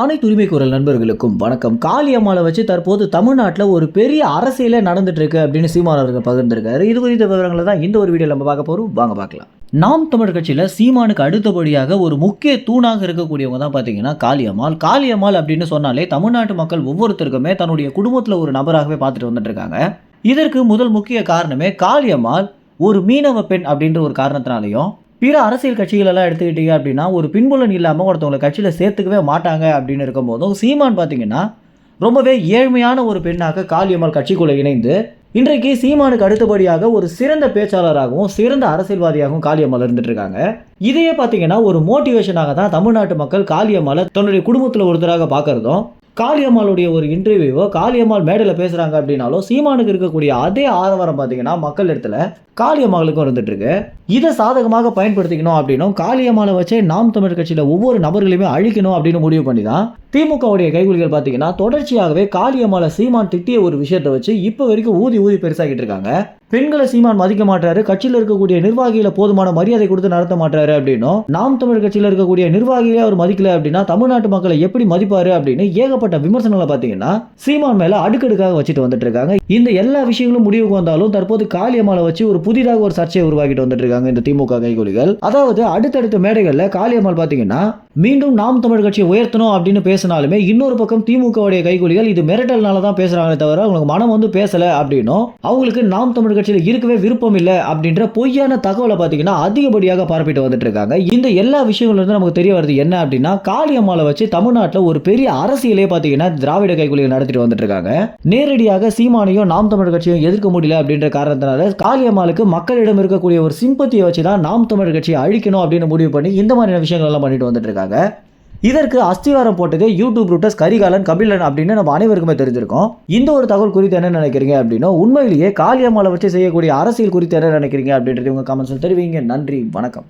அனைத்து உரிமை குரல் நண்பர்களுக்கும் வணக்கம். காளியம்மாளை வச்சு தற்போது தமிழ்நாட்டில் ஒரு பெரிய அரசியலே நடந்துட்டு இருக்கு அப்படின்னு சீமான் அவர்கள் பகிர்ந்திருக்காரு. இது குறித்த விவரங்களை தான் இந்த ஒரு வீடியோ நம்ம பார்க்க போறோம். வாங்க பார்க்கலாம். நாம் தமிழர் கட்சியில் சீமானுக்கு அடுத்தபடியாக ஒரு முக்கிய தூணாக இருக்கக்கூடியவங்க தான் பார்த்தீங்கன்னா காளியம்மாள் காளியம்மாள் அப்படின்னு சொன்னாலே தமிழ்நாட்டு மக்கள் ஒவ்வொருத்தருக்குமே தன்னுடைய குடும்பத்தில் ஒரு நபராகவே பார்த்துட்டு வந்துட்டு இருக்காங்க இதற்கு முதல் முக்கிய காரணமே காளியம்மாள் ஒரு மீனவ பெண் அப்படின்ற ஒரு காரணத்தினாலையும் பிற அரசியல் கட்சிகளெல்லாம் எடுத்துக்கிட்டீங்க அப்படின்னா ஒரு பின்புலன் இல்லாமல் ஒருத்தவங்களை கட்சியில் சேர்த்துக்கவே மாட்டாங்க அப்படின்னு இருக்கும்போதும் சீமான் பார்த்தீங்கன்னா ரொம்பவே ஏழ்மையான ஒரு பெண்ணாக காளியம்மாள் கட்சிக்குள்ளே இணைந்து இன்றைக்கு சீமானுக்கு அடுத்தபடியாக ஒரு சிறந்த பேச்சாளராகவும் சிறந்த அரசியல்வாதியாகவும் காளியம்மாள் இருந்துட்டு இருக்காங்க இதையே பார்த்தீங்கன்னா ஒரு மோட்டிவேஷனாக தான் தமிழ்நாட்டு மக்கள் காளியம்மாளை தன்னுடைய குடும்பத்தில் ஒருத்தராக பார்க்குறதும் காளியம்மாளுடைய ஒரு இன்டர்வியூவோ காளியம்மாள் மேடையில் பேசுகிறாங்க அப்படின்னாலும் சீமானுக்கு இருக்கக்கூடிய அதே ஆதவரம் பார்த்தீங்கன்னா மக்கள் இடத்துல காளியம்மாளுக்கும் இருந்துட்டுருக்கு. இதை சாதகமாக பயன்படுத்திக்கணும் அப்படின்னும் காளியம்மாளை வச்சே நாம் தமிழர் கட்சியில் ஒவ்வொரு நபர்களையுமே அழிக்கணும் அப்படின்னு முடிவு பண்ணி தான் திமுகவுடைய கைகுலிகள் பார்த்தீங்கன்னா தொடர்ச்சியாகவே காளியம்மாளை சீமான் திட்டிய ஒரு விஷயத்தை வச்சு இப்போ வரைக்கும் ஊதி ஊதி பெருசாகிட்டு இருக்காங்க. பெண்களை சீமான் மதிக்க மாட்டாரு கட்சியில் இருக்கக்கூடிய நிர்வாகிகளை போதுமான மரியாதை கொடுத்து நடத்த மாட்டாரு அப்படின்னும் நாம் தமிழர் கட்சியில் இருக்கக்கூடிய நிர்வாகிகளே அவர் மதிக்கல அப்படின்னா தமிழ்நாட்டு மக்களை எப்படி மதிப்பாரு அப்படின்னு ஏகப்பட்ட விமர்சனங்களை பார்த்தீங்கன்னா சீமான் மேல அடுக்கடுக்காக வச்சுட்டு வந்துட்டு இருக்காங்க. இந்த எல்லா விஷயங்களும் முடிவுக்கு வந்தாலும் தற்போது காளியம்மாளை வச்சு ஒரு புதிதாக ஒரு சர்ச்சையை உருவாக்கிட்டு வந்துட்டு இருக்காங்க இந்த திமுக கைகூலிகள் அதாவது அடுத்தடுத்த மேடைகள்ல காளியம்மாள் பார்த்தீங்கன்னா மீண்டும் நாம் தமிழ் கட்சியை உயர்த்தணும் அப்படின்னு பேசினாலுமே இன்னொரு பக்கம் திமுகவுடைய கைகூலிகள் இது மிரட்டல்னால தான் பேசுறாங்களே தவிர அவங்களுக்கு மனம் வந்து பேசல அப்படின்னும். அவங்களுக்கு நாம் தமிழ் கட்சியில் இருக்கவே விருப்பம் இல்லை அப்படின்ற பொய்யான தகவலை பார்த்தீங்கன்னா அதிகப்படியாக பரப்பிட்டு வந்துட்டு இருக்காங்க. இந்த எல்லா விஷயங்களும் நமக்கு தெரிய வருது என்ன அப்படின்னா காளியம்மாளை வச்சு தமிழ்நாட்டில் ஒரு பெரிய அரசியலே பார்த்தீங்கன்னா திராவிட கைகூலிகள் நடத்திட்டு வந்துட்டு இருக்காங்க. நேரடியாக சீமானையும் நாம் தமிழ் கட்சியும் எதிர்க்க முடியல அப்படின்ற காரணத்தினால காளியம்மாளுக்கு மக்களிடம் இருக்கக்கூடிய ஒரு சிம்பத்தியை வச்சு தான் நாம் தமிழ் கட்சியை அழிக்கணும் அப்படின்னு முடிவு பண்ணி இந்த மாதிரியான விஷயங்கள் எல்லாம் பண்ணிட்டு வந்துட்டு இருக்காங்க. இதற்கு அஸ்திவாரம் போட்டது யூடியூப் ரூட்டர்ஸ் கரிகாலன் கபிலன் அப்படின்னு நம்ம அனைவருக்குமே தெரிஞ்சிருக்கோம். இந்த ஒரு தகவல் குறித்து என்ன நினைக்கிறீங்க அப்படின்னா உண்மையிலேயே காளியம்மாவை வச்சு செய்யக்கூடிய அரசியல் குறித்து என்ன நினைக்கிறீங்க அப்படின்றது உங்க கமெண்ட்ஸ் தெரிவிங்க. நன்றி வணக்கம்.